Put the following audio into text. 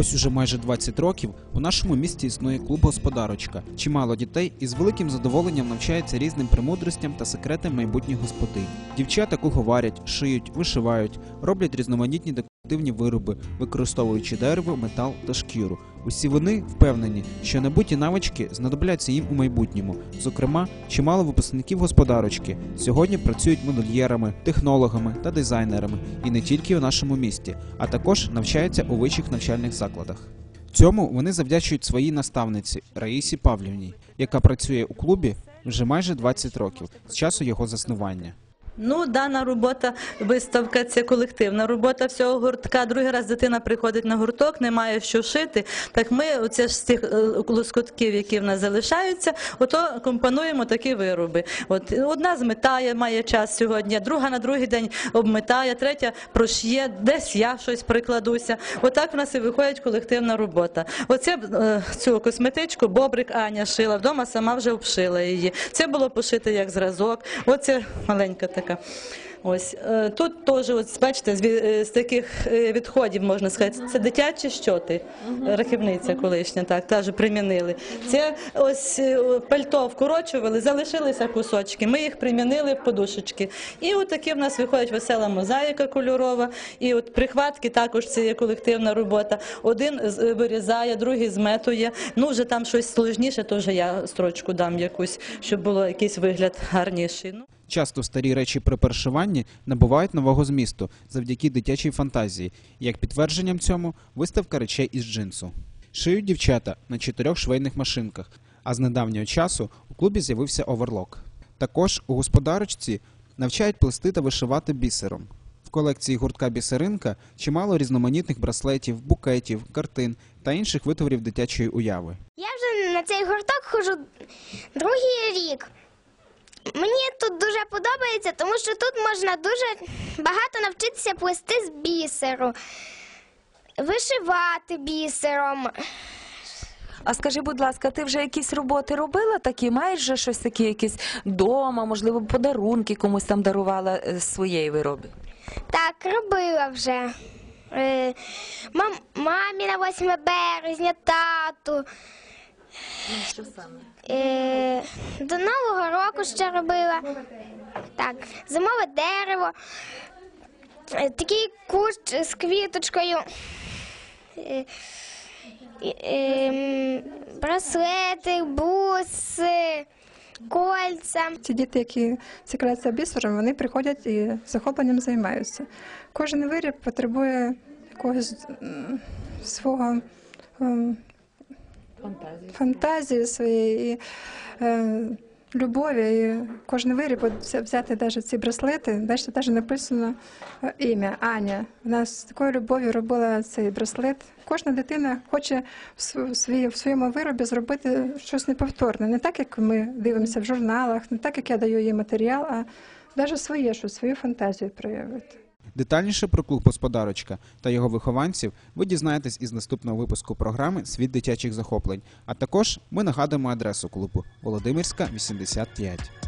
Ось уже майже 20 років у нашому місті існує клуб господарочка. Чимало дітей із великим задоволенням навчаються різним премудростям та секретам майбутніх господинь. Дівчата куховарять, шиють, вишивають, роблять різноманітні декоративні вироби, використовуючи дерево, метал та шкіру. Усі вони впевнені, що набуті навички знадобляться їм у майбутньому. Зокрема, чимало випускників господарочки сьогодні працюють модельєрами, технологами та дизайнерами, і не тільки у нашому місті, а також навчаються у вищих навчальних закладах. Цьому вони завдячують своїй наставниці Раїсі Павлівній, яка працює у клубі вже майже 20 років з часу його заснування. Ну, дана робота, виставка це колективна робота всього гуртка. Другий раз дитина приходить на гурток, не має що шити. Так ми оце ж з тих е, лоскутків, які в нас залишаються, ото компонуємо такі вироби. От одна зметає, має час сьогодні, друга на другий день обметає, третя прошє, десь я щось прикладуся. Отак в нас і виходить колективна робота. Оце е, цю косметичку Бобрик Аня шила. Вдома сама вже обшила її. Це було пошите як зразок. Оце маленька така. Ось е, тут теж, ось бачите, з, е, з таких е, відходів можна сказати, це дитячі щоти, рахівниця колишня, так теж примінили. Це ось пальто вкорочували, залишилися кусочки. Ми їх примінили в подушечки. І от такі в нас виходить весела мозаїка кольорова. І от прихватки також це є колективна робота. Один вирізає, другий зметує. Ну вже там щось сложніше, то вже я строчку дам якусь, щоб було якийсь вигляд гарніший. Часто старі речі при перешиванні набувають нового змісту завдяки дитячій фантазії. Як підтвердженням цьому виставка речей із джинсу. Шиють дівчата на чотирьох швейних машинках, а з недавнього часу у клубі з'явився оверлок. Також у господарочці навчають плести та вишивати бісером. В колекції гуртка бісеринка чимало різноманітних браслетів, букетів, картин та інших витворів дитячої уяви. Я вже на цей гурток ходжу другий рік. Мені тут дуже подобається, тому що тут можна дуже багато навчитися плести з бісеру, вишивати бісером. А скажи, будь ласка, ти вже якісь роботи робила такі? Маєш вже щось таке, якісь вдома, можливо, подарунки комусь там дарувала е, з своєї вироби? Так, робила вже. Е, мам, мамі на 8 березня, тату. Що саме? Е, до Нового року ще робила. Так, зимове дерево, е, такий кущ з квіточкою. Е, і- ем, браслети, буси, кольця. Ці діти, які цікавляться бісером, вони приходять і захопленням займаються. Кожен виріб потребує якогось м, свого ем, Фантазії. фантазії своєї і е, любові. І кожен виріб, взяти навіть ці браслети, бачите, навіть написано е, ім'я Аня. Вона з такою любов'ю робила цей браслет. Кожна дитина хоче в св- в в своєму виробі зробити щось неповторне. Не так, як ми дивимося в журналах, не так, як я даю їй матеріал, а навіть своє щось, свою фантазію проявити. Детальніше про клуб господарочка та його вихованців ви дізнаєтесь із наступного випуску програми Світ дитячих захоплень. А також ми нагадуємо адресу клубу Володимирська 85.